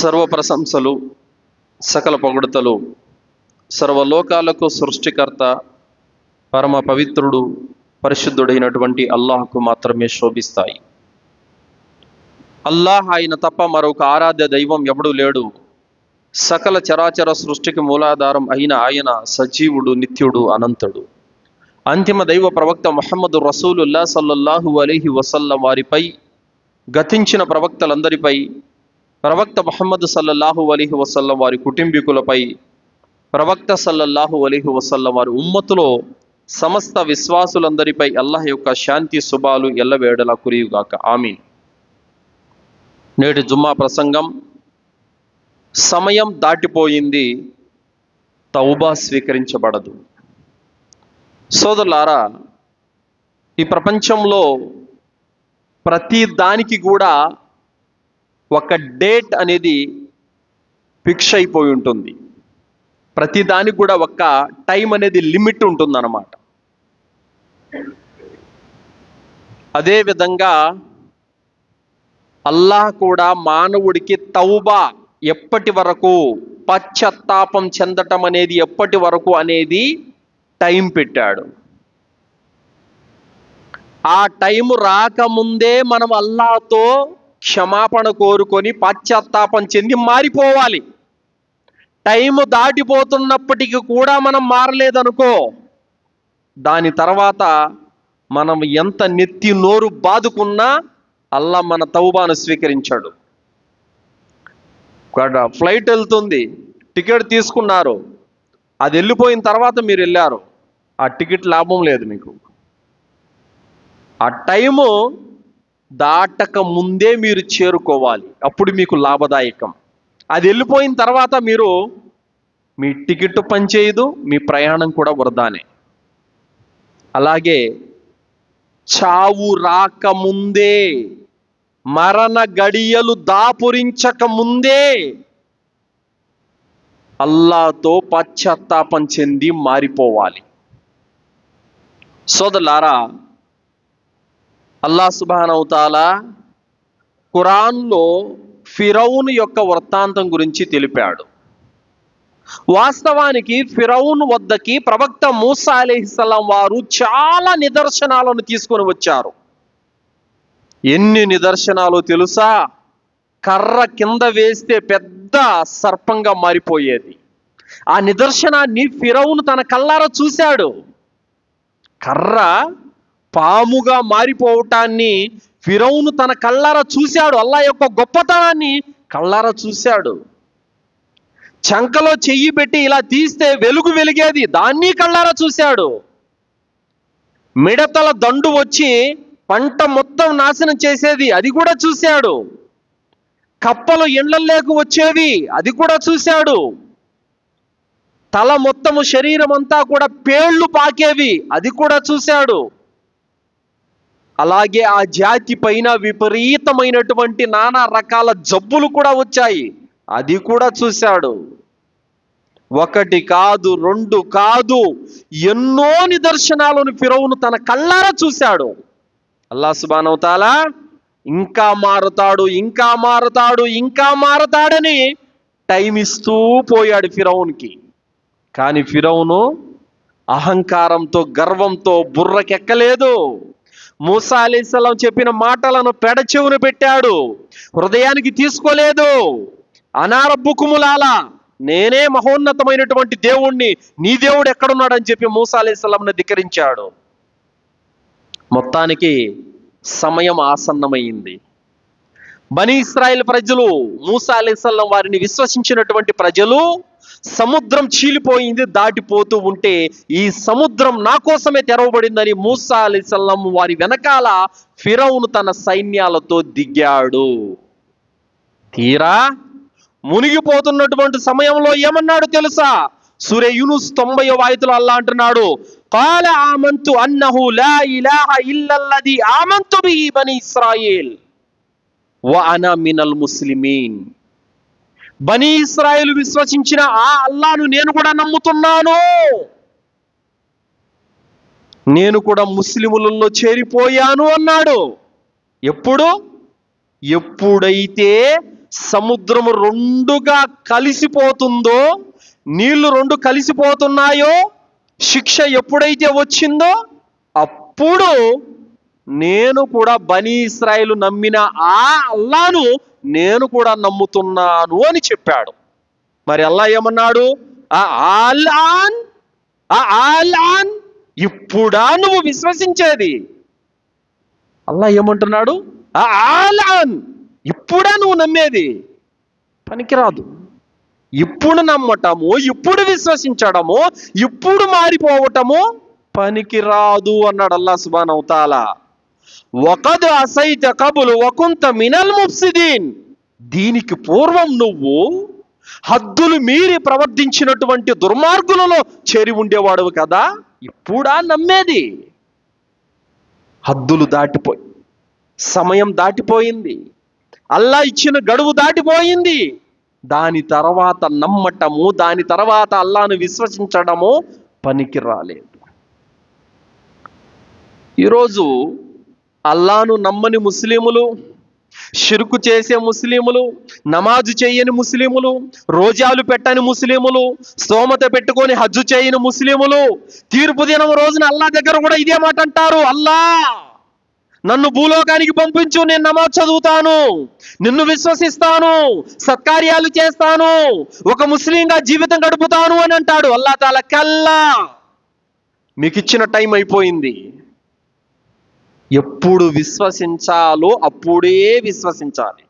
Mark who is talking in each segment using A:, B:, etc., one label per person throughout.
A: సర్వ ప్రశంసలు సకల పొగడతలు సర్వలోకాలకు సృష్టికర్త పరమ పవిత్రుడు పరిశుద్ధుడైనటువంటి అల్లాహకు మాత్రమే శోభిస్తాయి. అల్లాహ్ ఆయన తప్ప మరొక ఆరాధ్య దైవం ఎవడూ లేడు. సకల చరాచర సృష్టికి మూలాధారం అయిన ఆయన సజీవుడు నిత్యుడు అనంతుడు. అంతిమ దైవ ప్రవక్త ముహమ్మదు రసూలుల్లా సల్లల్లాహు అలీహి వసల్లం వారిపై గతించిన ప్రవక్తలందరిపై ప్రవక్త మొహమ్మద్ సల్లల్లాహు అలీహి వసల్లం వారి కుటుంబీకులపై ప్రవక్త సల్లల్లాహు అలీహి వసల్లం వారి ఉమ్మతులో సమస్త విశ్వాసులందరిపై అల్లాహ్ యొక్క శాంతి శుభాలు ఎల్లవేడలా కురియుగాక. ఆమీన్. నేటి జుమ్మా ప్రసంగం సమయం దాటిపోయింది తౌబా స్వీకరించబడదు. సోదరులారా ఈ ప్రపంచంలో ప్రతి దానికి కూడా ఒక డేట్ అనేది ఫిక్స్ అయిపోయి ఉంటుంది. ప్రతి దానికి కూడా ఒక టైం అనేది లిమిట్ ఉంటుందన్నమాట. అదేవిధంగా అల్లాహ్ కూడా మానవుడికి తౌబా ఎప్పటి వరకు పశ్చాత్తాపం చెందటం అనేది ఎప్పటి వరకు అనేది టైం పెట్టాడు. ఆ టైం రాకముందే మనం అల్లాతో క్షమాపణ కోరుకొని పశ్చాత్తాపం చెంది మారిపోవాలి. టైం దాటిపోతున్నప్పటికీ కూడా మనం మారలేదనుకో దాని తర్వాత మనం ఎంత నెత్తి నోరు బాదుకున్నా అల్లా మన తౌబాను స్వీకరించాడు. ఫ్లైట్ వెళ్తుంది టికెట్ తీసుకున్నారు. అది వెళ్ళిపోయిన తర్వాత మీరు వెళ్ళారు. ఆ టికెట్ లాభం లేదు మీకు. ఆ టైము దాటక ముందే మీరు చేరుకోవాలి. అప్పుడు మీకు లాభదాయకం. అది వెళ్ళిపోయిన తర్వాత మీరు మీ టికెట్ పనిచేయదు మీ ప్రయాణం కూడా వృధానే. అలాగే చావు రాకముందే మరణ గడియలు దాపురించక ముందే అల్లాతో పశ్చాత్తాపం చెంది మారిపోవాలి. సోదలారా అల్లా సుబానవుతాలా ఖురాన్లో ఫిరౌన్ యొక్క వృత్తాంతం గురించి తెలిపాడు. వాస్తవానికి ఫిరౌన్ వద్దకి ప్రవక్త మూసా అలీహిస్సలాం వారు చాలా నిదర్శనాలను తీసుకొని వచ్చారు. ఎన్ని నిదర్శనాలు తెలుసా? కర్ర కింద వేస్తే పెద్ద సర్పంగా మారిపోయేది. ఆ నిదర్శనాన్ని ఫిరౌన్ తన కల్లారా చూశాడు. కర్ర పాముగా మారిపోవటాన్ని ఫిరౌను తన కళ్ళార చూశాడు. అల్లా యొక్క గొప్పతనాన్ని కళ్ళార చూశాడు. చంకలో చెయ్యి పెట్టి ఇలా తీస్తే వెలుగు వెలిగేది దాన్ని కళ్ళారా చూశాడు. మిడతల దండు వచ్చి పంట మొత్తం నాశనం చేసేది అది కూడా చూశాడు. కప్పలు ఎండల్లోకి వచ్చేవి అది కూడా చూశాడు. తల మొత్తము శరీరం అంతా కూడా పేళ్ళు పాకేవి అది కూడా చూశాడు. అలాగే ఆ జాతి పైన విపరీతమైనటువంటి నానా రకాల జబ్బులు కూడా వచ్చాయి. అది కూడా చూశాడు. ఒకటి కాదు రెండు కాదు ఎన్నో నిదర్శనాలను ఫిరౌను తన కళ్ళారా చూశాడు. అల్లా సుబానవుతాలా ఇంకా మారుతాడు ఇంకా మారుతాడు ఇంకా మారుతాడని టైం ఇస్తూ పోయాడు ఫిరౌన్కి. కానీ ఫిరౌను అహంకారంతో గర్వంతో బుర్రకెక్కలేదు. మూసా అలీసలం చెప్పిన మాటలను పెడచెవును పెట్టాడు. హృదయానికి తీసుకోలేదు. అనారబ్బుకుములాల నేనే మహోన్నతమైనటువంటి దేవుణ్ణి నీ దేవుడు ఎక్కడున్నాడని చెప్పి మూసా అలీసలంను ధిక్కరించాడు. మొత్తానికి సమయం ఆసన్నమైంది. బనీ ఇస్రాయిల్ ప్రజలు మూసా అలీసల్లం వారిని విశ్వసించినటువంటి ప్రజలు సముద్రం చీలిపోయింది దాటిపోతూ ఉంటే ఈ సముద్రం నా కోసమే తెరవబడిందని మూసా అలీసల్లం వారి వెనకాల ఫిరౌను తన సైన్యాలతో దిగాడు. తీరా? మునిగిపోతున్నటువంటి సమయంలో ఏమన్నాడు తెలుసా? సూర్య యూనుస్ తొంభై వాయితులు అల్లా అంటున్నాడు కాల ఆమంతు అన్నహు లా ఇలాహ ఇల్లల్లది ఆమంతు బిహి బని ఇస్రాయిల్. వ అనా మినల్ ముస్లిమీన్. బనీ ఇస్రాయేల్ విశ్వసించిన ఆ అల్లాను నేను కూడా నమ్ముతున్నాను. నేను కూడా ముస్లిములలో చేరిపోయాను అన్నాడు. ఎప్పుడు? ఎప్పుడైతే సముద్రము రెండుగా కలిసిపోతుందో నీళ్ళు రెండు కలిసిపోతున్నాయో శిక్ష ఎప్పుడైతే వచ్చిందో అప్పుడు నేను కూడా బనీ ఇస్రాయేలు నమ్మిన ఆ అల్లాను నేను కూడా నమ్ముతున్నాను అని చెప్పాడు. మరి అల్లా ఏమన్నాడు? ఆ ఆలాన్ ఆ ఆలాన్ ఇప్పుడా నువ్వు విశ్వసించేది? అల్లా ఏమంటున్నాడు? ఆ ఆలాన్ ఇప్పుడా నువ్వు నమ్మేది? పనికిరాదు. ఇప్పుడు నమ్మటము ఇప్పుడు విశ్వసించడము ఇప్పుడు మారిపోవటము పనికిరాదు అన్నాడు అల్లా సుబాన్ అవుతాలా ఒకదు అసైత కబులు వకుంత మినల్ ముఫ్సిదీన్. దీనికి పూర్వం నువ్వు హద్దులు మీరి ప్రవర్తించినటువంటి దుర్మార్గులలో చేరి ఉండేవాడు కదా ఇప్పుడా నమ్మేది. హద్దులు దాటిపోయి సమయం దాటిపోయింది అల్లా ఇచ్చిన గడువు దాటిపోయింది. దాని తర్వాత నమ్మటము దాని తర్వాత అల్లాను విశ్వసించడము పనికి రాలేదు ఈరోజు అల్లాను నమ్మని ముస్లిములు షిరుకు చేసే ముస్లిములు నమాజు చేయని ముస్లిములు రోజాలు పెట్టని ముస్లిములు స్తోమత పెట్టుకొని హజ్జు చేయని ముస్లిములు తీర్పు దినం రోజున అల్లా దగ్గర కూడా ఇదే మాట అంటారు. అల్లా నన్ను భూలోకానికి పంపించు నేను నమాజ్ చదువుతాను నిన్ను విశ్వసిస్తాను సత్కార్యాలు చేస్తాను ఒక ముస్లింగా జీవితం గడుపుతాను అని అంటాడు. అల్లా తాల కల్లా. మీకు ఇచ్చిన టైం అయిపోయింది. ఎప్పుడు విశ్వసించాలో అప్పుడే విశ్వసించాలి.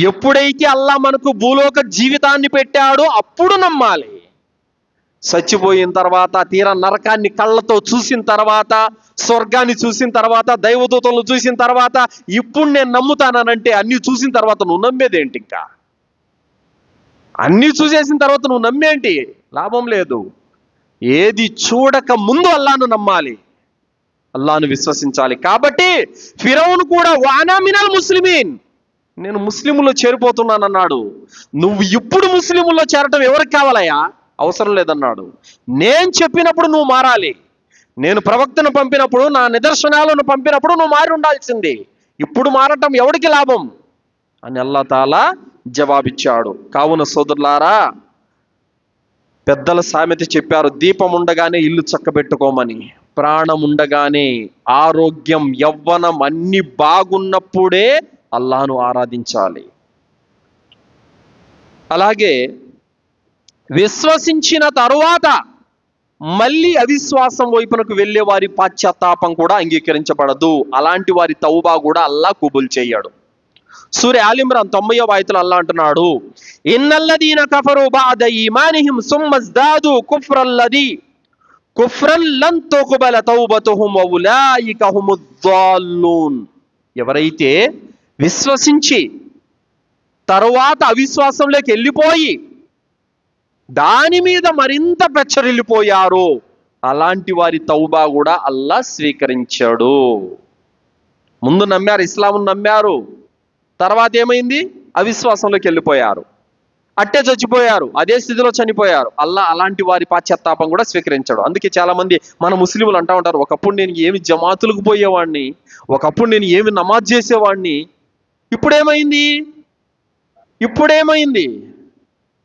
A: ఎప్పుడైతే అల్లా మనకు భూలోక జీవితాన్ని పెట్టాడో అప్పుడు నమ్మాలి. చచ్చిపోయిన తర్వాత తీర నరకాన్ని కళ్ళతో చూసిన తర్వాత స్వర్గాన్ని చూసిన తర్వాత దైవదూతలను చూసిన తర్వాత ఇప్పుడు నేను నమ్ముతానంటే అన్ని చూసిన తర్వాత నువ్వు నమ్మేదేంటి ఇంకా? అన్ని చూసేసిన తర్వాత నువ్వు నమ్మేంటి? లాభం లేదు. ఏది చూడక ముందు అల్లాను నమ్మాలి. అల్లాను విశ్వసించాలి. కాబట్టి ఫిరౌను కూడా వానా మినల్ ముస్లిమీన్ నేను ముస్లింలో చేరిపోతున్నానన్నాడు. నువ్వు ఇప్పుడు ముస్లింలో చేరటం ఎవరికి కావాలయ్యా? అవసరం లేదన్నాడు. నేను చెప్పినప్పుడు నువ్వు మారాలి. నేను ప్రవక్తను పంపినప్పుడు నా నిదర్శనాలను పంపినప్పుడు నువ్వు మారి ఉండాల్సింది. ఇప్పుడు మారటం ఎవడికి లాభం? అని అల్లా తాలా జవాబిచ్చాడు. కావున సోదరులారా పెద్దల సామెత చెప్పారు దీపం ఉండగానే ఇల్లు చక్కబెట్టుకోమని. ప్రాణం ఉండగానే ఆరోగ్యం యవ్వనం అన్ని బాగున్నప్పుడే అల్లాను ఆరాధించాలి. అలాగే విశ్వసించిన తరువాత మళ్ళీ అవిశ్వాసం వైపునకు వెళ్ళే వారి పాశ్చాత్తాపం కూడా అంగీకరించబడదు. అలాంటి వారి తౌబా కూడా అల్లా కుబుల్ చేయడు. సూర్య ఆలిమ్రాన్ తొంభై వాయితులు అల్లా అంటున్నాడు ఇన్నల్లదీన కఫరు బాద ఈమానిహిం సుమ్మజ్దాదు కుఫ్రల్లది ఎవరైతే విశ్వసించి తరువాత అవిశ్వాసంలోకి వెళ్ళిపోయి దాని మీద మరింత పెచ్చరిల్లిపోయారు అలాంటి వారి తౌబా కూడా అల్లా స్వీకరించాడు. ముందు నమ్మారు ఇస్లాం నమ్మారు. తర్వాత ఏమైంది? అవిశ్వాసంలోకి వెళ్ళిపోయారు. అట్టే చచ్చిపోయారు. అదే స్థితిలో చనిపోయారు. అల్లా అలాంటి వారి పాశ్చాత్తాపం కూడా స్వీకరించాడు. అందుకే చాలా మంది మన ముస్లింలు అంటా ఉంటారు ఒకప్పుడు నేను ఏమి జమాతులకు పోయేవాడిని? ఒకప్పుడు నేను ఏమి నమాజ్ చేసేవాడిని? ఇప్పుడేమైంది? ఇప్పుడేమైంది?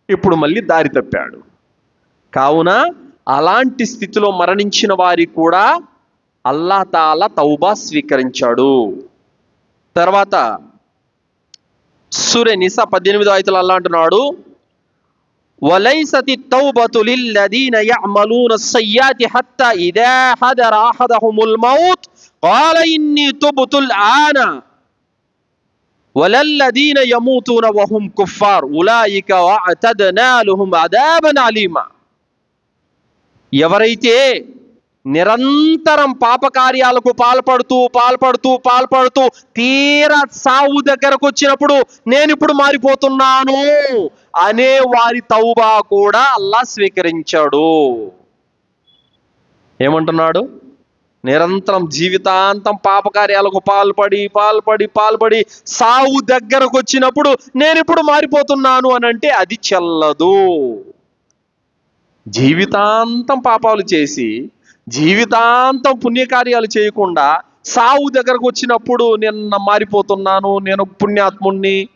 A: ఇప్పుడు మళ్ళీ దారి తప్పాడు. కావున అలాంటి స్థితిలో మరణించిన వారి కూడా అల్లా తాలా తౌబా స్వీకరించాడు. తర్వాత సూర్య నిసా పద్దెనిమిదో ఐతులు అల్లా అంటున్నాడు وليست التوبة للذين يعملون السيئات حتى إذا حضر أحدهم الموت قال إني تبت الآن وللذين يموتون وهم كفار أولئك وأعتدنا لهم عذابا عليما ఎవరైతే నిరంతరం పాపకార్యాలకు పాల్పడుతూ పాల్పడుతూ పాల్పడుతూ తీరా సావు దగ్గరకు వచ్చినప్పుడు నేను ఇప్పుడు మారిపోతున్నాను అనే వారి తౌబా కూడా అల్లా స్వీకరించాడు. ఏమంటున్నాడు? నిరంతరం జీవితాంతం పాపకార్యాలకు పాల్పడి పాల్పడి పాల్పడి సావు దగ్గరకు వచ్చినప్పుడు నేను ఇప్పుడు మారిపోతున్నాను అని అంటే అది చెల్లదు. జీవితాంతం పాపాలు చేసి జీవితాంతం పుణ్యకార్యాలు చేయకుండా సావు దగ్గరకు వచ్చినప్పుడు నేను మారిపోతున్నాను నేను పుణ్యాత్ముణ్ణి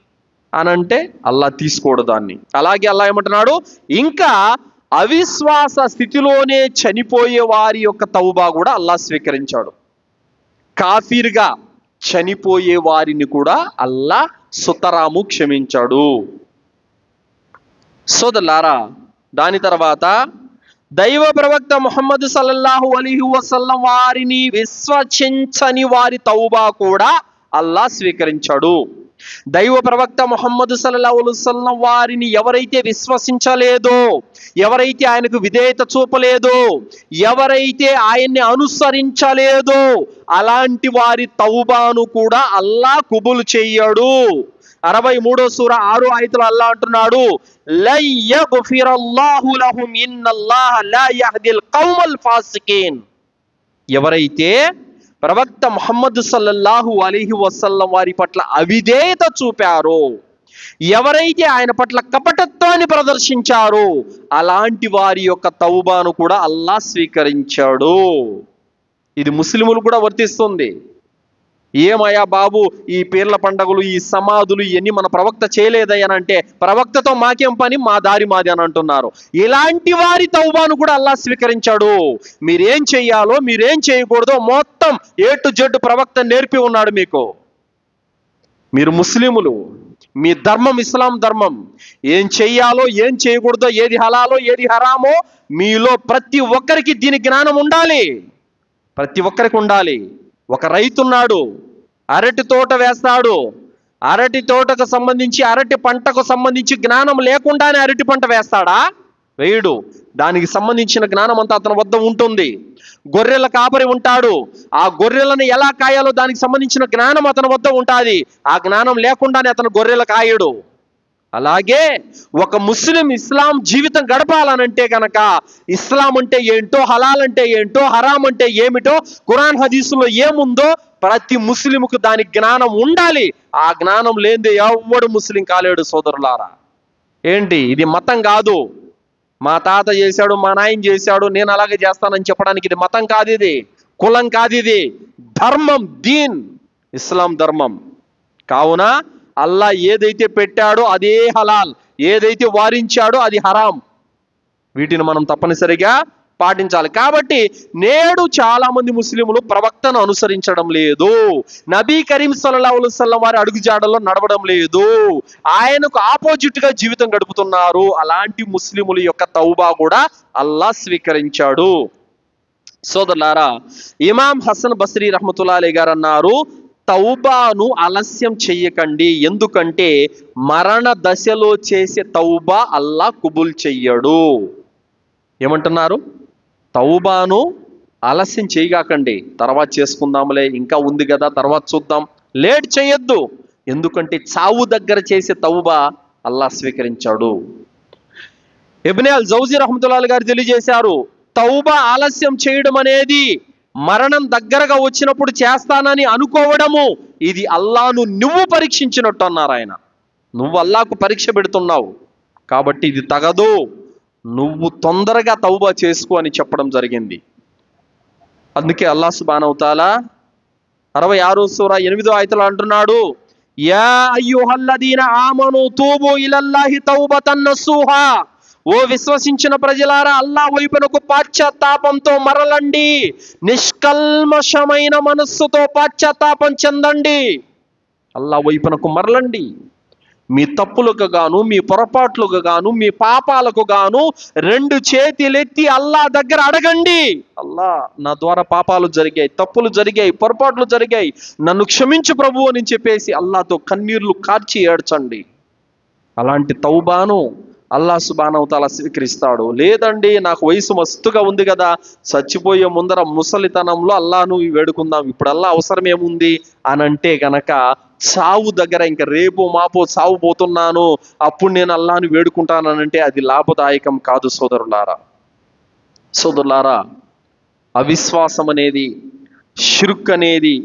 A: అని అంటే అల్లా తీసుకోడు దాన్ని. అలాగే అల్లా ఏమంటున్నాడు? ఇంకా అవిశ్వాస స్థితిలోనే చనిపోయే వారి యొక్క తౌబా కూడా అల్లా స్వీకరించాడు. కాఫీర్గా చనిపోయే వారిని కూడా అల్లా సుతరాము క్షమించాడు. సోదల్లారా దాని తర్వాత దైవ ప్రవక్త ముహమ్మద్ సల్లల్లాహు అలీహి వసల్లం వారిని విశ్వసించని వారి తౌబా కూడా అల్లా స్వీకరించాడు. దైవ ప్రవక్త ముహమ్మద్ సల్లల్లాహు అలైహి వారిని ఎవరైతే విశ్వసించలేదో ఎవరైతే ఆయనకు విధేయత చూపలేదో ఎవరైతే ఆయన్ని అనుసరించలేదో అలాంటి వారి తౌబాను కూడా అల్లా కుబులు చెయ్యడు అరవై మూడో సూర ఆరు ఐదులో అల్లా అంటున్నాడు ఎవరైతే ప్రవక్త ముహమ్మద్ సల్లల్లాహు అలీహి వసల్లం వారి పట్ల అవిధేయత చూపారో ఎవరైతే ఆయన పట్ల కపటత్వాన్ని ప్రదర్శించారో అలాంటి వారి యొక్క తౌబాను కూడా అల్లా స్వీకరించాడు. ఇది ముస్లిములు కూడా వర్తిస్తుంది. ఏమయ్యా బాబు? ఈ పీర్ల పండగలు ఈ సమాధులు ఇవన్నీ మన ప్రవక్త చేయలేదయ్యనంటే ప్రవక్తతో మాకేం పని? మా దారి మాది అని అంటున్నారు. ఇలాంటి వారి తౌబాను కూడా అల్లా స్వీకరించాడు. మీరేం చెయ్యాలో మీరేం చేయకూడదో మొత్తం ఏ టు జెడ్ ప్రవక్త నేర్పి ఉన్నాడు మీకు. మీరు ముస్లిములు. మీ ధర్మం ఇస్లాం ధర్మం. ఏం చెయ్యాలో ఏం చేయకూడదో ఏది హలాలో ఏది హరామో మీలో ప్రతి ఒక్కరికి దీని జ్ఞానం ఉండాలి. ప్రతి ఒక్కరికి ఉండాలి. ఒక రైతున్నాడు అరటి తోట వేస్తాడు. అరటి తోటకు సంబంధించి అరటి పంటకు సంబంధించి జ్ఞానం లేకుండానే అరటి పంట వేస్తాడా? వేయుడు. దానికి సంబంధించిన జ్ఞానం అంతా అతని వద్ద ఉంటుంది. గొర్రెల కాపరి ఉంటాడు. ఆ గొర్రెలను ఎలా కాయాలో దానికి సంబంధించిన జ్ఞానం అతని వద్ద ఉంటుంది. ఆ జ్ఞానం లేకుండానే అతను గొర్రెల కాయడు. అలాగే ఒక ముస్లిం ఇస్లాం జీవితం గడపాలనంటే గనక ఇస్లాం అంటే ఏంటో హలాల్ అంటే ఏంటో హరాం అంటే ఏమిటో కురాన్ హదీసులో ఏముందో ప్రతి ముస్లింకు దాని జ్ఞానం ఉండాలి. ఆ జ్ఞానం లేనిదే ఎవ్వడు ముస్లిం కాలేడు సోదరులారా? ఏంటి? ఇది మతం కాదు. మా తాత చేశాడు మా నాయన చేశాడు నేను అలాగే చేస్తానని చెప్పడానికి ఇది మతం కాదు ఇది. కులం కాదు ఇది. ధర్మం దీన్. ఇస్లాం ధర్మం. కావున అల్లా ఏదైతే పెట్టాడో అదే హలాల్. ఏదైతే వారించాడో అది హరాం. వీటిని మనం తప్పనిసరిగా పాటించాలి. కాబట్టి నేడు చాలా మంది ముస్లింలు ప్రవక్తను అనుసరించడం లేదు. నబీ కరీం సల్లల్లాహు వారి అడుగుజాడల్లో నడవడం లేదు. ఆయనకు ఆపోజిట్గా జీవితం గడుపుతున్నారు. అలాంటి ముస్లిముల యొక్క తౌబా కూడా అల్లా స్వీకరించాడు. సోదరులారా ఇమాం హసన్ బస్రీ రహమతుల్లా గారు అన్నారు తౌబాను ఆలస్యం చెయ్యకండి ఎందుకంటే మరణ దశలో చేసే తౌబా అల్లా కుబుల్ చెయ్యడు. ఏమంటున్నారు? తౌబాను ఆలస్యం చేయగాకండి. తర్వాత చేసుకుందాంలే. ఇంకా ఉంది కదా తర్వాత చూద్దాం. లేట్ చేయొద్దు. ఎందుకంటే చావు దగ్గర చేసే తౌబా అల్లా స్వీకరించాడు. ఇబ్నే అల్ జౌజీ రహమతుల్లాహ్ గారు తెలియజేశారు తౌబా ఆలస్యం చేయడం అనేది మరణం దగ్గరగా వచ్చినప్పుడు చేస్తానని అనుకోవడము. ఇది అల్లాను నువ్వు పరీక్షించినట్టు అన్నారు ఆయన. నువ్వు అల్లాకు పరీక్ష పెడుతున్నావు. కాబట్టి ఇది తగదు. నువ్వు తొందరగా తౌబా చేసుకో అని చెప్పడం జరిగింది. అందుకే అల్లా సుబానవుతాలా అరవై ఆరో సూర ఎనిమిదో ఆయతలు అంటున్నాడు యా అయ్యుహల్లదీన ఆమను తూబు ఇలల్లాహి తౌబతన్ సూహా ఓ విశ్వసించిన ప్రజలారా అల్లా వైపునకు పాశ్చాత్తాపంతో మరలండి. నిష్కల్మషమైన మనస్సుతో పాశ్చాత్తాపం చెందండి. అల్లా వైపునకు మరలండి. మీ తప్పులకు గాను మీ పొరపాట్లకు గాను మీ పాపాలకు గాను రెండు చేతులెత్తి అల్లా దగ్గర అడగండి. అల్లా నా ద్వారా పాపాలు జరిగాయి తప్పులు జరిగాయి పొరపాట్లు జరిగాయి. నన్ను క్షమించు ప్రభు అని చెప్పేసి అల్లాతో కన్నీర్లు కార్చి ఏడ్చండి. అలాంటి తౌబాను అల్లా సుబానవతాల స్వీకరిస్తాడు. లేదండి నాకు వయసు మస్తుగా ఉంది కదా చచ్చిపోయే ముందర ముసలితనంలో అల్లాను వేడుకుందాం. ఇప్పుడు అల్లా అవసరం ఏముంది? అని అంటే గనక చావు దగ్గర ఇంకా రేపు మాపో చావు పోతున్నాను అప్పుడు నేను అల్లాను వేడుకుంటానంటే అది లాభదాయకం కాదు సోదరులారా. సోదరులారా అవిశ్వాసం అనేది షిరుక్ అనేది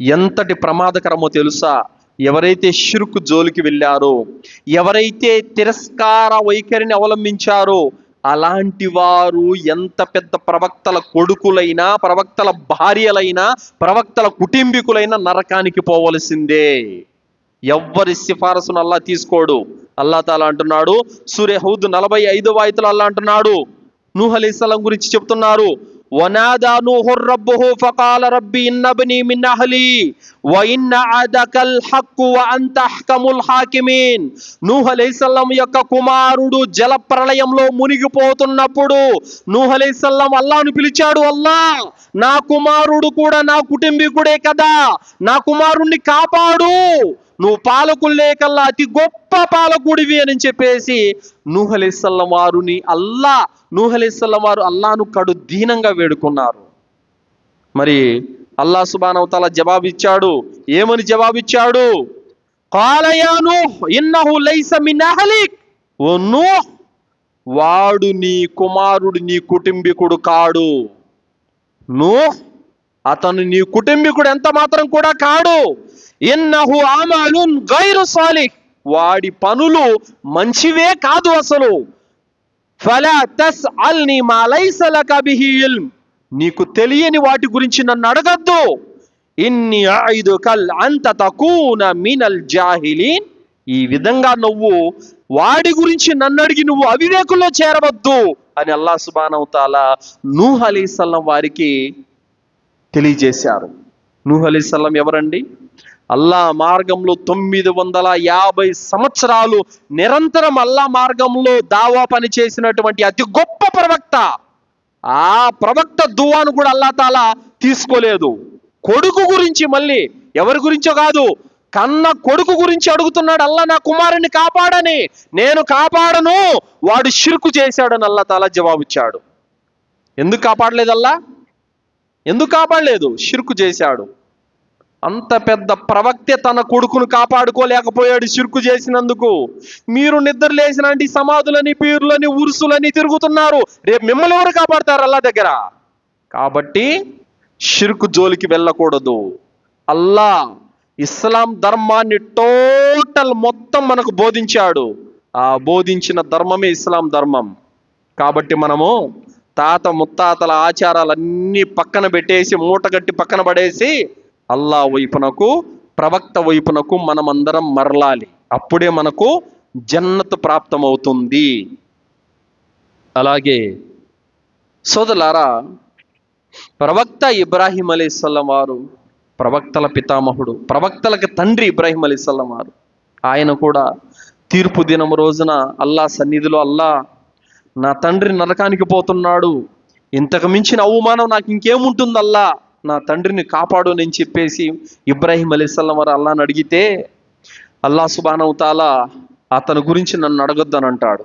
A: ఎంతటి ప్రమాదకరమో తెలుసా? ఎవరైతే షిరుకు జోలికి వెళ్ళారో ఎవరైతే తిరస్కార వైఖరిని అవలంబించారో అలాంటి వారు ఎంత పెద్ద ప్రవక్తల కొడుకులైనా ప్రవక్తల భార్యలైనా ప్రవక్తల కుటుంబీకులైనా నరకానికి పోవలసిందే. ఎవ్వరి సిఫారసును అల్లా తీసుకోడు. అల్లా తాలా అంటున్నాడు సూర్య హౌద్ నలభై ఐదు వాయితలు అల్లా అంటున్నాడు. నూహ్ అలీస్లాం గురించి చెప్తున్నారు వనాదా నూహు రబ్బుహు ఫకాల రబ్బి ఇన్నబ్ని మిన్ అహ్లీ వ ఇన్న అదకల్ హక్కు వ అంత అహ్కముల్ హాకిమీన్ నూహ్ అలైహిస్సలాం యొక్క కుమారుడు జల ప్రళయంలో మునిగిపోతున్నప్పుడు నూహ్ అలైహిస్సలాం అల్లాహ్ను పిలిచాడు అల్లా నా కుమారుడు కూడా నా కుటుంబీకుడే కదా నా కుమారుణ్ణి కాపాడు. నువ్వు పాలకులే కల్లా అతి గొప్ప పాలకుడివి అని చెప్పేసి నూహలిసల్లం వారుని అల్లా నూహలిసల్లం వారు అల్లాను కడు దీనంగా వేడుకున్నారు. మరి అల్లా సుబానవతాల జవాబిచ్చాడు. ఏమని జవాబిచ్చాడు? కాలయాను ఇన్నహు లైస మిన్ ఓ నూహ్ వాడు నీ కుమారుడు నీ కుటుంబీకుడు కాడు. నూహ్ అతను నీ కుటుంబీకుడు ఎంత మాత్రం కూడా కాడు. ఇన్నహు ఆమాలు గైరు సాలిహ్. వాడి పనులు మంచివే కాదు అసలు. ఫలా తస్ అల్ని మా లైస ఇల్మ్. నీకు తెలియని వాటి గురించి నన్ను అడగద్దు. ఇన్ని ఐదు కల్ అంత తక్కువ మీనల్ జాహిలీన్. ఈ విధంగా నువ్వు వాడి గురించి నన్ను అడిగి నువ్వు అవివేకుల్లో చేరవద్దు అని అల్లా సుబానవుతాల నూహ్ అలీసల్లం వారికి తెలియజేశారు. నూహ్ అలీసల్లం ఎవరండి? అల్లా మార్గంలో తొమ్మిది వందల యాభై సంవత్సరాలు నిరంతరం అల్లా మార్గంలో దావా పని చేసినటువంటి అతి గొప్ప ప్రవక్త. ఆ ప్రవక్త దువాను కూడా అల్లా తాలా తీసుకోలేదు. కొడుకు గురించి మళ్ళీ ఎవరి గురించో కాదు కన్న కొడుకు గురించి అడుగుతున్నాడు అల్లా నా కుమారుని కాపాడని నేను కాపాడను వాడు షిర్కు చేశాడని అల్లా తాలా జవాబిచ్చాడు. ఎందుకు కాపాడలేదు అల్లా ఎందుకు కాపాడలేదు? షిర్కు చేశాడు. అంత పెద్ద ప్రవక్తే తన కొడుకును కాపాడుకోలేకపోయాడు చిరుకు చేసినందుకు. మీరు నిద్ర లేచినంటి సమాధులని పీరులని ఉరుసులని తిరుగుతున్నారు. రేపు మిమ్మల్ని ఎవరు కాపాడతారు అల్లా దగ్గర? కాబట్టి షిర్కు జోలికి వెళ్ళకూడదు. అల్లా ఇస్లాం ధర్మాన్ని టోటల్ మొత్తం మనకు బోధించాడు. ఆ బోధించిన ధర్మమే ఇస్లాం ధర్మం. కాబట్టి మనము తాత ముత్తాతల ఆచారాలన్నీ పక్కన పెట్టేసి మూటగట్టి పక్కన పడేసి అల్లా వైపునకు ప్రవక్త వైపునకు మనమందరం మరలాలి. అప్పుడే మనకు జన్నత్ ప్రాప్తమవుతుంది. అలాగే సోదలారా ప్రవక్త ఇబ్రాహీం అలీస్వల్లం వారు ప్రవక్తల పితామహుడు ప్రవక్తలకు తండ్రి ఇబ్రాహీం అలీస్వల్లం వారు ఆయన కూడా తీర్పు దినం రోజున అల్లా సన్నిధిలో అల్లా నా తండ్రి నరకానికి పోతున్నాడు. ఇంతకు మించిన అవమానం నాకు ఇంకేముంటుందల్లా? నా తండ్రిని కాపాడు నేను చెప్పేసి ఇబ్రాహీం అలీస్లం వారు అల్లాని అడిగితే అల్లా సుబానవుతాల అతని గురించి నన్ను అడగొద్దని అంటాడు.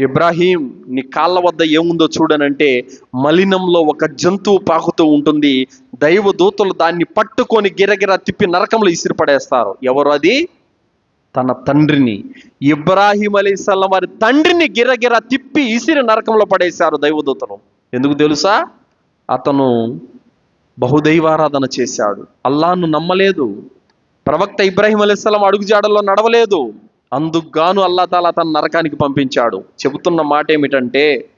A: ఇబ్రాహీం నీ కాళ్ళ వద్ద ఏముందో చూడనంటే మలినంలో ఒక జంతువు పాకుతూ ఉంటుంది. దైవ దూతలు దాన్ని పట్టుకొని గిరగిర తిప్పి నరకంలో ఇసిరిపడేస్తారు. ఎవరు అది? తన తండ్రిని. ఇబ్రాహీం అలీసల్లం వారి తండ్రిని గిరగిర తిప్పి ఇసిరి నరకంలో పడేశారు దైవదూతలు ఎందుకు తెలుసా? అతను బహుదైవారాధన చేశాడు. అల్లాను నమ్మలేదు. ప్రవక్త ఇబ్రాహీం అలీస్లాం అడుగుజాడల్లో నడవలేదు. అందుకుగాను అల్లా తాలా తన నరకానికి పంపించాడు. చెబుతున్న మాట ఏమిటంటే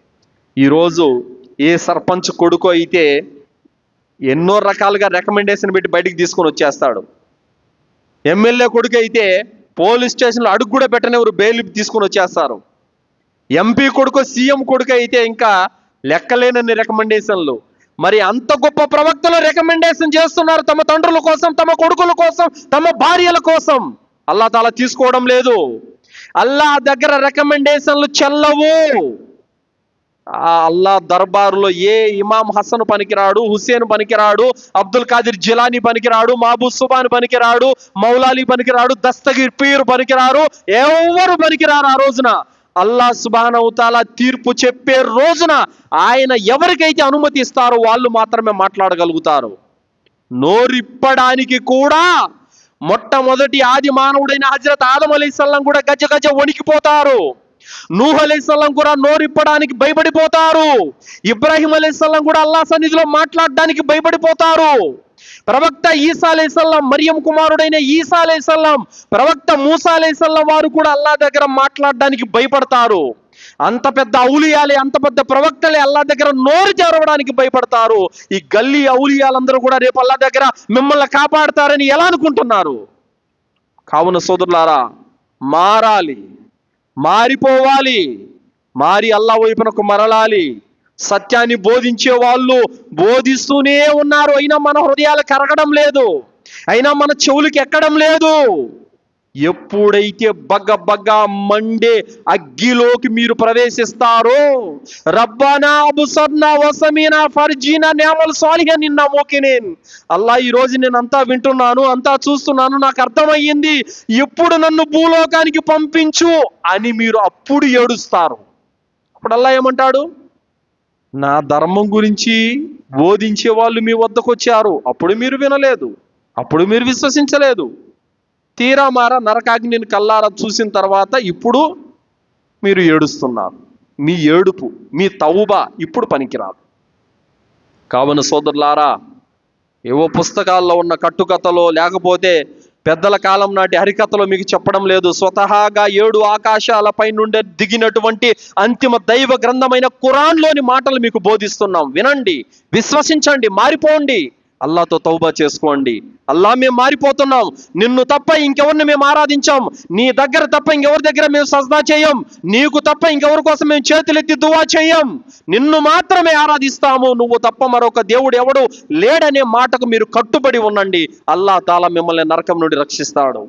A: ఈరోజు ఏ సర్పంచ్ కొడుకు అయితే ఎన్నో రకాలుగా రికమెండేషన్ పెట్టి బయటికి తీసుకొని వచ్చేస్తాడు. ఎమ్మెల్యే కొడుకు అయితే పోలీస్ స్టేషన్లో అడుగు కూడా పెట్టనివ్వరు బెయిల్ తీసుకొని వచ్చేస్తారు. ఎంపీ కొడుకు సీఎం కొడుకు అయితే ఇంకా లెక్కలేనన్ని రికమెండేషన్లు మరి అంత గొప్ప ప్రవక్తలు రికమెండేషన్ చేస్తున్నారు తమ తండ్రుల కోసం తమ కొడుకుల కోసం తమ భార్యల కోసం. అల్లా తాలా తీసుకోవడం లేదు. అల్లా దగ్గర రికమెండేషన్లు చెల్లవు. అల్లా దర్బారులో ఏ ఇమాం హసన్ పనికిరాడు హుసేన్ పనికిరాడు అబ్దుల్ ఖాదిర్ జిలానీ పనికిరాడు మహబూబ్ సుబాన్ పనికిరాడు మౌలాలి పనికిరాడు దస్తగిర్ పీర్ పనికిరారు ఎవరు పనికిరారు ఆ రోజున? అల్లా సుబానవుతాల తీర్పు చెప్పే రోజున ఆయన ఎవరికైతే అనుమతి ఇస్తారో వాళ్ళు మాత్రమే మాట్లాడగలుగుతారు. నోరిప్పడానికి కూడా మొట్టమొదటి ఆది మానవుడైన హజరత్ ఆదం అలీసల్లం కూడా గజ గజ వణికిపోతారు. నూహ్ అలీసల్లం కూడా నోరిప్పడానికి భయపడిపోతారు. ఇబ్రాహిం అలీసల్లం కూడా అల్లా సన్నిధిలో మాట్లాడడానికి భయపడిపోతారు. ప్రవక్త ఈసా అలైసల్లం మరియం కుమారుడైన ఈసా అలైసల్లం ప్రవక్త మూసా అలైసల్లం వారు కూడా అల్లా దగ్గర మాట్లాడడానికి భయపడతారు. అంత పెద్ద ఔలియాలే అంత పెద్ద ప్రవక్తలే అల్లా దగ్గర నోరు చేరవడానికి భయపడతారు. ఈ గల్లీ ఔలియాలందరూ కూడా రేపు అల్లా దగ్గర మిమ్మల్ని కాపాడతారని ఎలా అనుకుంటున్నారు? కావున సోదరులారా మారాలి. మారిపోవాలి. మారి అల్లా వైపునకు మరలాలి. సత్యాన్ని బోధించే వాళ్ళు బోధిస్తూనే ఉన్నారు. అయినా మన హృదయాలు కరగడం లేదు. అయినా మన చెవులకి ఎక్కడం లేదు. ఎప్పుడైతే బగ్గ బగ్గ మండే అగ్గిలోకి మీరు ప్రవేశిస్తారో రబ్బానా అబుసర్నా వసమీనా ఫర్జీనా నేమల్ సాలిహ నిన్న మోకినేన్. అల్లా ఈ రోజు నేను అంతా వింటున్నాను అంతా చూస్తున్నాను నాకు అర్థమయ్యింది. ఎప్పుడు నన్ను భూలోకానికి పంపించు అని మీరు అప్పుడు ఏడుస్తారు. అప్పుడు అల్లా ఏమంటాడు? నా ధర్మం గురించి బోధించే వాళ్ళు మీ వద్దకు వచ్చారు అప్పుడు మీరు వినలేదు. అప్పుడు మీరు విశ్వసించలేదు. తీరా మారా నరకాగ్నిని కల్లారా చూసిన తర్వాత ఇప్పుడు మీరు ఏడుస్తున్నారు. మీ ఏడుపు మీ తవుబా ఇప్పుడు పనికిరాదు. కావున సోదరులారా ఏవో పుస్తకాల్లో ఉన్న కట్టుకథలో లేకపోతే పెద్దల కాలం నాటి హరికథలో మీకు చెప్పడం లేదు. స్వతహాగా ఏడు ఆకాశాలపై నుండి దిగినటువంటి అంతిమ దైవ గ్రంథమైన ఖురాన్లోని మాటలు మీకు బోధిస్తున్నాం. వినండి విశ్వసించండి మారిపోండి. అల్లాతో తౌబా చేసుకోండి. అల్లా మేము మారిపోతున్నాం. నిన్ను తప్ప ఇంకెవరిని మేము ఆరాధించాం. నీ దగ్గర తప్ప ఇంకెవరి దగ్గర మేము సజ్దా చేయం. నీకు తప్ప ఇంకెవరి కోసం మేము చేతులెత్తి దువా చేయం. నిన్ను మాత్రమే ఆరాధిస్తాము. నువ్వు తప్ప మరొక దేవుడు ఎవడు లేడనే మాటకు మీరు కట్టుబడి ఉండండి. అల్లా తాలా మిమ్మల్ని నరకం నుండి రక్షిస్తాడు.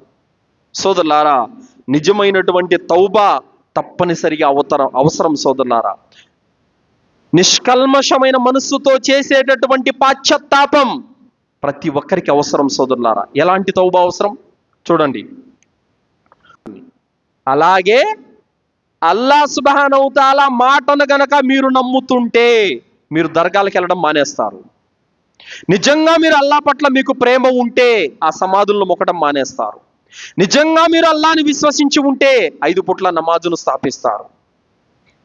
A: సోదరులారా నిజమైనటువంటి తౌబా తప్పనిసరిగా అవతరం అవసరం సోదరులారా. నిష్కల్మషమైన మనస్సుతో చేసేటటువంటి పాశ్చత్తాపం ప్రతి ఒక్కరికి అవసరం సోదరులారా. ఎలాంటి తౌబా అవసరం? చూడండి. అలాగే అల్లా సుబహానవుతాల మాటను గనక మీరు నమ్ముతుంటే మీరు దర్గాలకు వెళ్ళడం మానేస్తారు. నిజంగా మీరు అల్లా పట్ల మీకు ప్రేమ ఉంటే ఆ సమాధులను మొక్కడం మానేస్తారు. నిజంగా మీరు అల్లాని విశ్వసించి ఉంటే ఐదు పుట్ల నమాజును స్థాపిస్తారు.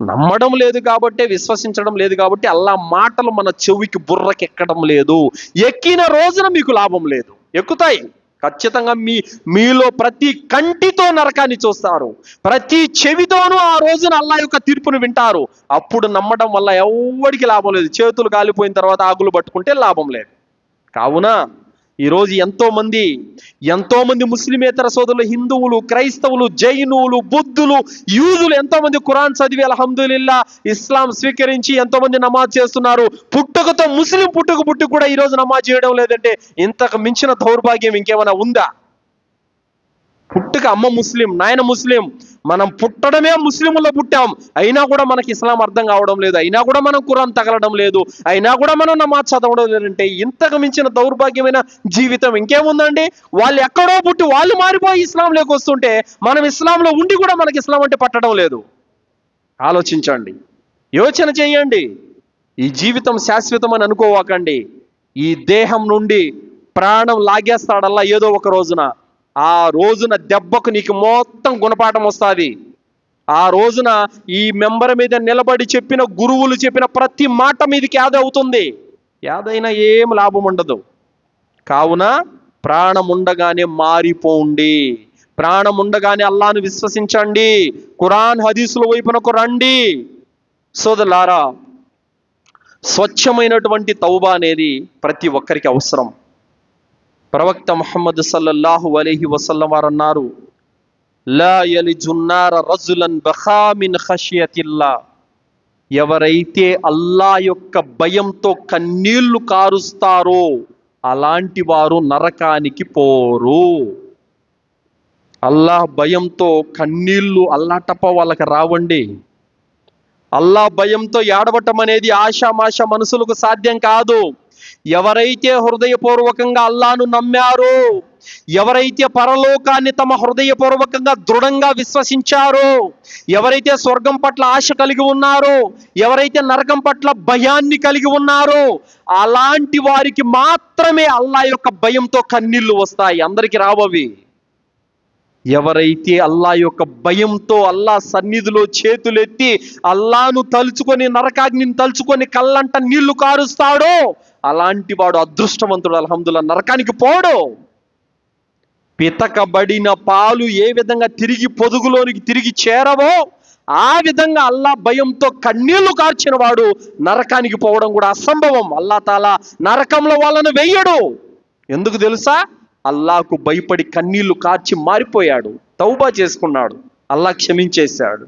A: నమ్మడం లేదు కాబట్టి విశ్వసించడం లేదు కాబట్టి అల్లా మాటలు మన చెవికి బుర్రకి ఎక్కడం లేదు. ఎక్కిన రోజున మీకు లాభం లేదు. ఎక్కుతాయి. ఖచ్చితంగా మీ మీలో ప్రతి కంటితో నరకాన్ని చూస్తారు. ప్రతి చెవితోనూ ఆ రోజున అల్లా యొక్క తీర్పును వింటారు. అప్పుడు నమ్మడం వల్ల ఎవరికి లాభం లేదు. చేతులు కాలిపోయిన తర్వాత ఆకులు పట్టుకుంటే లాభం లేదు. కావున ఈరోజు ఎంతోమంది ఎంతోమంది ముస్లిమేతర సోదరులు హిందువులు క్రైస్తవులు జైనులు బుద్ధులు యూదులు ఎంతోమంది కురాన్ చదివి అల్హమ్దులిల్లా ఇస్లాం స్వీకరించి ఎంతోమంది నమాజ్ చేస్తున్నారు. పుట్టుకతో ముస్లిం పుట్టుక పుట్టుక కూడా ఈ రోజు నమాజ్ చేయడం లేదంటే ఇంతకు మించిన దౌర్భాగ్యం ఇంకేమైనా ఉందా? పుట్టుక అమ్మ ముస్లిం నాయన ముస్లిం మనం పుట్టడమే ముస్లింలో పుట్టాం. అయినా కూడా మనకి ఇస్లాం అర్థం కావడం లేదు. అయినా కూడా మనం కురాన్ తగలడం లేదు. అయినా కూడా మనం నమాజ్ చదవడం లేదంటే ఇంతకు మించిన దౌర్భాగ్యమైన జీవితం ఇంకేముందండి? వాళ్ళు ఎక్కడో పుట్టి వాళ్ళు మారిపోయి ఇస్లాంలోకి వస్తుంటే మనం ఇస్లాంలో ఉండి కూడా మనకి ఇస్లాం అంటే పట్టడం లేదు. ఆలోచించండి. యోచన చేయండి. ఈ జీవితం శాశ్వతం అని అనుకోవాకండి. ఈ దేహం నుండి ప్రాణం లాగేస్తాడల్లా ఏదో ఒక రోజున. ఆ రోజున దెబ్బకు నీకు మొత్తం గుణపాఠం వస్తుంది. ఆ రోజున ఈ మెంబర్ మీద నిలబడి చెప్పిన గురువులు చెప్పిన ప్రతి మాట మీదకి యాద అవుతుంది. యాదైనా ఏం లాభం ఉండదు. కావున ప్రాణం ఉండగానే మారిపోండి. ప్రాణం ఉండగానే అల్లాను విశ్వసించండి. ఖురాన్ హదీసుల వైపునకు రండి. సోదలారా స్వచ్ఛమైనటువంటి తౌబా అనేది ప్రతి ఒక్కరికి అవసరం. ప్రవక్త ముహమ్మద్ సల్లల్లాహు అలీహి వసల్లం వారు అన్నారు ఎవరైతే అల్లా యొక్క భయంతో కన్నీళ్ళు కారుస్తారో అలాంటి వారు నరకానికి పోరు. అల్లాహ్ భయంతో కన్నీళ్ళు అల్లాటప్ప వాళ్ళకి రావండి. అల్లా భయంతో ఏడవటం అనేది ఆశామాష మనసులకు సాధ్యం కాదు. ఎవరైతే హృదయపూర్వకంగా అల్లాను నమ్మారో ఎవరైతే పరలోకాన్ని తమ హృదయపూర్వకంగా దృఢంగా విశ్వసించారో ఎవరైతే స్వర్గం పట్ల ఆశ కలిగి ఉన్నారో ఎవరైతే నరకం పట్ల భయాన్ని కలిగి ఉన్నారో అలాంటి వారికి మాత్రమే అల్లా యొక్క భయంతో కన్నీళ్ళు వస్తాయి. అందరికి రావవి. ఎవరైతే అల్లా యొక్క భయంతో అల్లా సన్నిధిలో చేతులెత్తి అల్లాను తలుచుకొని నరకాగ్నిని తలుచుకొని కళ్ళంట నీళ్ళు కారుస్తాడో అలాంటి వాడు అదృష్టవంతుడు అల్హమ్దుల్లా నరకానికి పోడు. పితకబడిన పాలు ఏ విధంగా తిరిగి పొదుగులోనికి తిరిగి చేరవో ఆ విధంగా అల్లా భయంతో కన్నీళ్ళు కార్చిన వాడు నరకానికి పోవడం కూడా అసంభవం. అల్లా తాలా నరకంలో వాళ్ళను వెయ్యడు ఎందుకు తెలుసా? అల్లాకు భయపడి కన్నీళ్ళు కార్చి మారిపోయాడు. తౌబా చేసుకున్నాడు. అల్లా క్షమించేశాడు.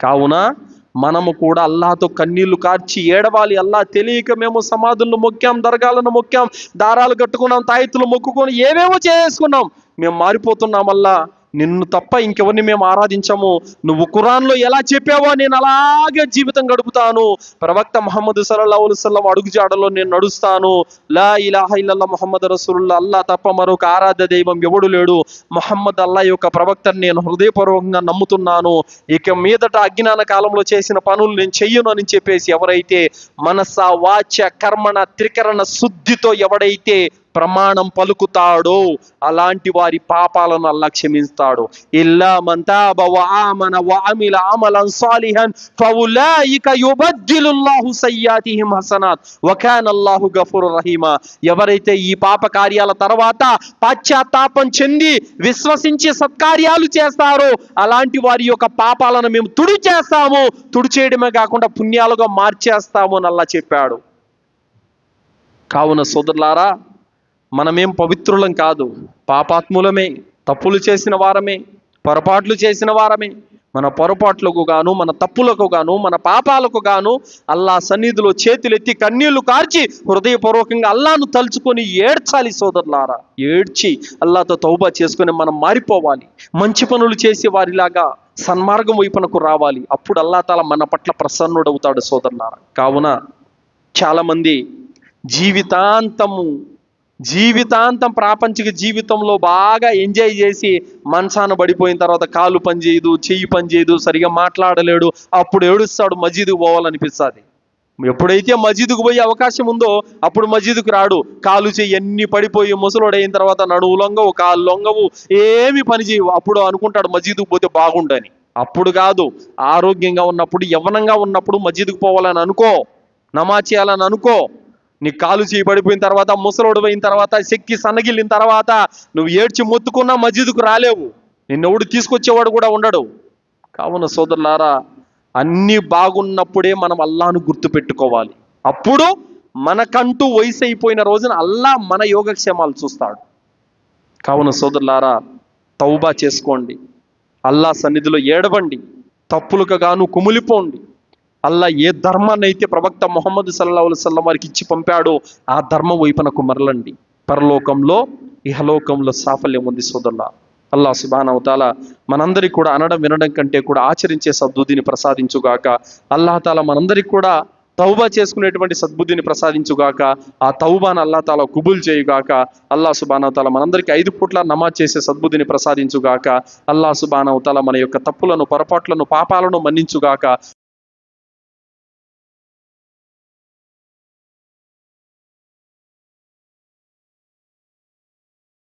A: కావున మనము కూడా అల్లాతో కన్నీళ్ళు కార్చి ఏడవాలి. అల్లా తెలియక మేము సమాధులను మొక్కాం దర్గాలను మొక్కాం దారాలు కట్టుకున్నాం తాయితులు మొక్కుకొని ఏమేమో చేసుకున్నాం. మేము మారిపోతున్నాం అల్లా. నిన్ను తప్ప ఇంకెవరిని మేము ఆరాధించము. నువ్వు ఖురాన్లో ఎలా చెప్పావో నేను అలాగే జీవితం గడుపుతాను. ప్రవక్త మహమ్మద్ సల్లల్లాహు అలైహి అడుగుజాడలో నేను నడుస్తాను. లా ఇలాహ ఇల్లల్లా మొహమ్మద్ రసూలుల్లా అల్లా తప్ప మరొక ఆరాధ్య దైవం ఎవడు లేడు. మహమ్మద్ అల్లా యొక్క ప్రవక్తను నేను హృదయపూర్వకంగా నమ్ముతున్నాను. ఇక మీదట అజ్ఞాన కాలంలో చేసిన పనులు నేను చెయ్యను అని చెప్పేసి ఎవరైతే మనస వాచ కర్మణ త్రికరణ శుద్ధితో ఎవడైతే ప్రమాణం పలుకుతాడో అలాంటి వారి పాపాలను అల్లా క్షమిస్తాడు. ఇల్లా మంతాబ వ ఆమన సాలిహన్ ఫౌలాయిక యుబద్దిలుల్లాహు సయ్యాతిహిం హసనాత్. వ అల్లాహు గఫూర్ రహీమా. ఎవరైతే ఈ పాప కార్యాల తర్వాత పాశ్చాత్తాపం చెంది విశ్వసించి సత్కార్యాలు చేస్తారో అలాంటి వారి యొక్క పాపాలను మేము తుడి చేస్తాము. తుడి చేయడమే కాకుండా పుణ్యాలుగా మార్చేస్తాము అని అల్లా చెప్పాడు. కావున సోదరులారా మనమేం పవిత్రులం కాదు. పాపాత్ములమే తప్పులు చేసిన వారమే పొరపాట్లు చేసిన వారమే. మన పొరపాట్లకు గాను మన తప్పులకు గాను మన పాపాలకు గాను అల్లా సన్నిధిలో చేతులెత్తి కన్నీళ్ళు కార్చి హృదయపూర్వకంగా అల్లాను తలుచుకొని ఏడ్చాలి సోదరులారా. ఏడ్చి అల్లాతో తౌబా చేసుకొని మనం మారిపోవాలి. మంచి పనులు చేసే వారిలాగా సన్మార్గం వైపునకు రావాలి. అప్పుడు అల్లా తాల మన పట్ల ప్రసన్నుడవుతాడు సోదరులారా. కావున చాలామంది జీవితాంతము జీవితాంతం ప్రాపంచిక జీవితంలో బాగా ఎంజాయ్ చేసి మనసాన పడిపోయిన తర్వాత కాలు పని చేయదు చెయ్యి పని చేయదు సరిగా మాట్లాడలేడు అప్పుడు ఏడుస్తాడు మజీదుకు పోవాలనిపిస్తుంది. ఎప్పుడైతే మజీదుకు పోయే అవకాశం ఉందో అప్పుడు మజీదుకు రాడు. కాలు చెయ్యి అన్ని పడిపోయి ముసలోడైన తర్వాత నడువు లొంగవు కాలు లొంగవు ఏమి పని చేయవు. అప్పుడు అనుకుంటాడు మజీదుకు పోతే బాగుండని. అప్పుడు కాదు. ఆరోగ్యంగా ఉన్నప్పుడు యవ్వనంగా ఉన్నప్పుడు మజీదుకు పోవాలని అనుకో. నమాజ్ చేయాలని అనుకో. నీ కాలు చేయి పడిపోయిన తర్వాత ముసలోడు తర్వాత శక్తి సన్నగిల్లిన తర్వాత నువ్వు ఏడ్చి మొత్తుకున్నా మస్జిద్కు రాలేవు. నిన్నెవడు తీసుకొచ్చేవాడు కూడా ఉండడు. కావున సోదరులారా అన్నీ బాగున్నప్పుడే మనం అల్లాను గుర్తు పెట్టుకోవాలి అప్పుడు మనకంటూ వయసు అయిపోయిన రోజున అల్లా మన యోగక్షేమాలు చూస్తాడు. కావున సోదరులారా తౌబా చేసుకోండి. అల్లా సన్నిధిలో ఏడవండి. తప్పులకు గాను కుమిలిపోండి. అల్లా ఏ ధర్మాన్ని అయితే ప్రవక్త మొహమ్మద్ సల్లాహు సల్లం వారికి ఇచ్చి పంపాడో ఆ ధర్మం వైపునకు మరలండి. పరలోకంలో ఇహలోకంలో సాఫల్యం ఉంది సోదరులా అల్లా సుబానవతాల మనందరికి కూడా అనడం వినడం కంటే కూడా ఆచరించే సద్బుద్ధిని ప్రసాదించుగాక అల్లాహతాల మనందరికీ మనందరికి కూడా తౌబా చేసుకునేటువంటి సద్బుద్ధిని ప్రసాదించుగాక ఆ తౌబాను అల్లా కుబుల్ చేయుగాక అల్లా సుబానవతాల మనందరికీ ఐదు పూట్ల నమాజ్ చేసే సద్బుద్ధిని ప్రసాదించుగాక అల్లా సుబానవతాల మన యొక్క తప్పులను పొరపాట్లను పాపాలను మన్నించుగాక